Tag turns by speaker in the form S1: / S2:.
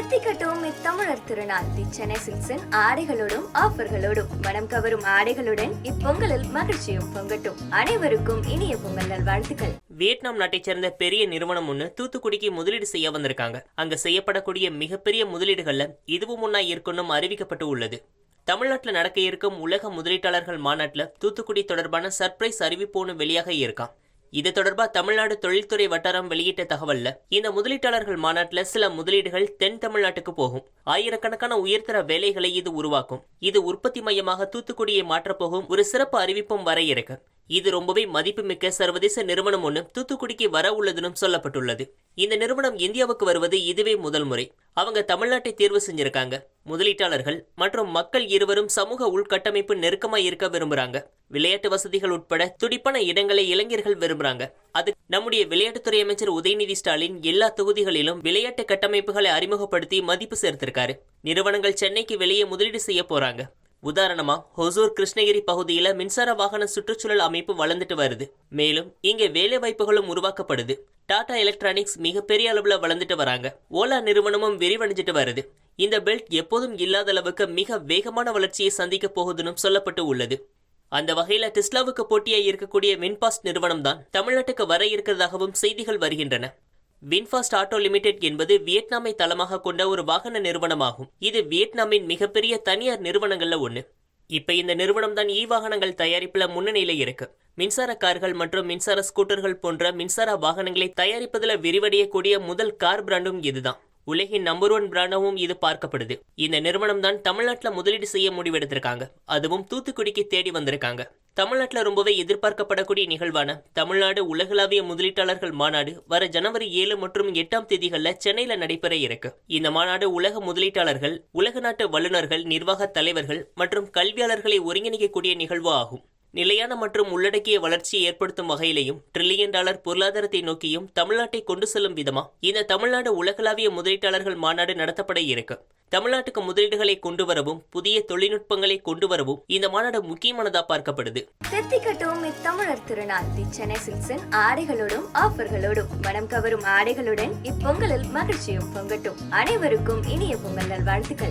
S1: தித்திக்கட்டும் இத்தமிழர் திருநாள். தி சென்னை சில்க்ஸின் ஆடைகளோடும் ஆஃபர்களோடும் மனம் கவரும் ஆடைகளுடன் இப்பொங்கலில் மகிழ்ச்சியும் பொங்கட்டும். அனைவருக்கும் இனிய பொங்கல் நல்வாழ்த்துக்கள்.
S2: வியட்நாம் நாட்டைச் சேர்ந்த பெரிய நிறுவனம் ஒன்று தூத்துக்குடிக்கு முதலீடு செய்ய வந்திருக்காங்க. அங்க செய்யப்படக்கூடிய மிகப்பெரிய முதலீடுகள்ல இதுவும் ஒன்னா இருக்குன்னு அறிவிக்கப்பட்டு உள்ளது. தமிழ்நாட்டில் நடக்க இருக்கும் உலக முதலீட்டாளர்கள் மாநாட்டில் தூத்துக்குடி தொடர்பான சர்ப்ரைஸ் அறிவிப்பு ஒன்று வெளியாக இருக்கான் இது தொடர்பா தமிழ்நாடு தொழில்துறை வட்டாரம் வெளியிட்ட தகவல்ல. இந்த முதலீட்டாளர்கள் மாநாட்டில் சில முதலீடுகள் தென் தமிழ்நாட்டுக்கு போகும். ஆயிரக்கணக்கான உயர்தர வேலைகளை இது உருவாக்கும். இது உற்பத்தி மையமாக தூத்துக்குடியை மாற்றப்போகும் ஒரு சிறப்பு அறிவிப்பும் வர இருக்கு. இது ரொம்பவே மதிப்புமிக்க சர்வதேச நிறுவனம் ஒன்று தூத்துக்குடிக்கு வர உள்ளதுன்னு சொல்லப்பட்டுள்ளது. இந்த நிறுவனம் இந்தியாவுக்கு வருவது இதுவே முதல் முறை. அவங்க தமிழ்நாட்டை தேர்வு செஞ்சிருக்காங்க. முதலீட்டாளர்கள் மற்றும் மக்கள் இருவரும் சமூக உள்கட்டமைப்பு நெருக்கமா இருக்க விரும்புறாங்க. விளையாட்டு வசதிகள் உட்பட துடிப்பான இடங்களை இளைஞர்கள் விரும்புறாங்க. அது நம்முடைய விளையாட்டுத்துறை அமைச்சர் உதயநிதி ஸ்டாலின் எல்லா தொகுதிகளிலும் விளையாட்டு கட்டமைப்புகளை அறிமுகப்படுத்தி மதிப்பு சேர்த்திருக்காரு. நிறுவனங்கள் சென்னைக்கு வெளியே முதலீடு செய்ய போறாங்க. உதாரணமா ஹொசூர் கிருஷ்ணகிரி பகுதியில மின்சார வாகன சுற்றுச்சூழல் அமைப்பு வளர்ந்துட்டு வருது. மேலும் இங்க வேலை வாய்ப்புகளும் உருவாக்கப்படுது. டாடா எலக்ட்ரானிக்ஸ் மிகப்பெரிய அளவுல வளர்ந்துட்டு வராங்க. ஓலா நிறுவனமும் விரிவடைஞ்சிட்டு வருது. இந்த பெல்ட் எப்போதும் இல்லாத அளவுக்கு மிக வேகமான வளர்ச்சியை சந்திக்க போகுதுன்னு சொல்லப்பட்டு உள்ளது. அந்த வகையில டெஸ்லாவுக்கு போட்டியாக இருக்கக்கூடிய வின்பாஸ்ட் நிறுவனம் தான் தமிழ்நாட்டுக்கு வர இருக்கிறதாகவும் செய்திகள் வருகின்றன. வின்ஃபாஸ்ட் ஆட்டோ லிமிடெட் என்பது வியட்நாமை தளமாக கொண்ட ஒரு வாகன நிறுவனமாகும். இது வியட்நாமின் மிகப்பெரிய தனியார் நிறுவனங்கள்ல ஒன்று இப்ப இந்த நிறுவனம் தான் இ வாகனங்கள் தயாரிப்புல முன்னணியில இருக்கு. மின்சார கார்கள் மற்றும் மின்சார ஸ்கூட்டர்கள் போன்ற மின்சார வாகனங்களை தயாரிப்பதில் விரிவடையக்கூடிய முதல் கார் பிராண்டும் இதுதான். உலகின் நம்பர் ஒன் பிராண்டாகவும் இது பார்க்கப்படுது. இந்த நிறுவனம் தான் தமிழ்நாட்டில் முதலீடு செய்ய முடிவெடுத்திருக்காங்க. அதுவும் தூத்துக்குடிக்கு தேடி வந்திருக்காங்க. தமிழ்நாட்டில் ரொம்பவே எதிர்பார்க்கப்படக்கூடிய நிகழ்வான தமிழ்நாடு உலகளாவிய முதலீட்டாளர்கள் மாநாடு வர ஜனவரி ஏழு மற்றும் எட்டாம் தேதிகளில் சென்னையில் நடைபெற இருக்கு. இந்த மாநாடு உலக முதலீட்டாளர்கள் உலக நாட்டு வல்லுநர்கள் நிர்வாக தலைவர்கள் மற்றும் கல்வியாளர்களை ஒருங்கிணைக்கக்கூடிய நிகழ்வு ஆகும். நிலையான மற்றும் உள்ளடக்கிய வளர்ச்சியை ஏற்படுத்தும் வகையிலையும் ட்ரில்லியன் டாலர் பொருளாதாரத்தை நோக்கியும் தமிழ்நாட்டை கொண்டு செல்லும் விதமா இந்த தமிழ்நாடு உலகளாவிய முதலீட்டாளர்கள் மாநாடு நடத்தப்பட இருக்கு. தமிழ்நாட்டுக்கு முதலீடுகளை கொண்டு வரவும் புதிய தொழில்நுட்பங்களை கொண்டு வரவும் இந்த மாநாடு முக்கியமானதா பார்க்கப்படுது.
S1: தெத்திக்கட்டும் இத்தமிழர் திருநாள். தி சென்னை சில்சன் ஆடைகளோடும் ஆஃபர்களோடும் மனம் கவரும் ஆடைகளுடன் இப்பொங்கலில் மகிழ்ச்சியும் பொங்கட்டும். அனைவருக்கும் இனிய பொங்கல் நல்வாழ்த்துக்கள்.